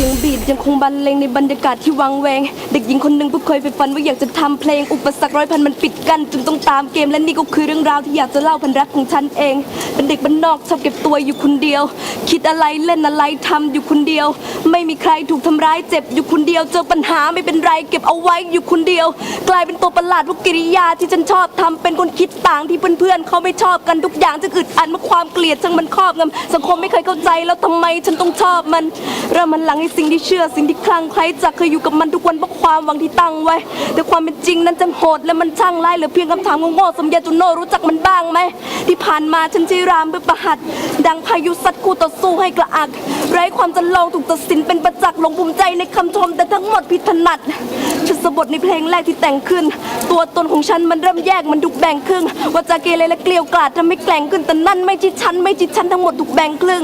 สียงบีดยังคงบรรเลงในบรรยากาศที่วังเวง เด็กหญิงคนหนึ่งผู้เคยไปฝันว่าอยากจะทำเพลงอุปสรรคร้อยพันมันปิดกั้นจนต้องตามเกมและนี่ก็คือเรื่องราวที่อยากจะเล่าพันรักของฉันเอง เป็นเด็กบ้านนอกชอบเก็บตัวอยู่คนเดียว คิดอะไรเล่นอะไรทำอยู่คนเดียว ไม่มีใครถูกทำร้ายเจ็บอยู่คนเดียว เจอปัญหาไม่เป็นไรเก็บเอาไว้อยู่คนเดียว กลายเป็นตัวประหลาดพวกกิริยาที่ฉันชอบทำเป็นคนคิดต่างที่เพื่อนๆเขาไม่ชอบกันทุกอย่างจะอึดอัดเมื่อความเกลียดช่างมันครอบงำสังคมไม่เคยเข้าใจแล้วทำไมฉันต้องชอบมันเริ่มมันหลังให้สิ่งที่เชื่อสิ่งที่คลั่งไคล้จะเคยอยู่กับมันทุกวันเพราะความหวังที่ตั้งไว้ แต่ความเป็นจริงนั้นจังโหดและมันช่างไร้เหลือเพียงคำถามโง่ๆสมยาจุโนรู้จักมันบ้างไหมที่ผ่านมาฉันใช้รามเพื่อประหัดดังพายุซัดคู่ต่อสู้ให้กระอัก ไร้ความจะลองถูกตัดสินเป็นประจักษ์หลงภูมิใจในคำชมแต่ทั้งหมดผิดถนัดชุดสะบทในเพลงแรกที่แต่งขึ้น ตัวตนของฉันมันเริ่มแยกมันถูกแบ่งครึ่งว่าจะเกเรและเกลียวกราดทำให้แกล่งขึ้นแต่นั่นไม่ใช่ฉันไม่ใช่ฉันทั้งหมดถูกแบ่งครึ่ง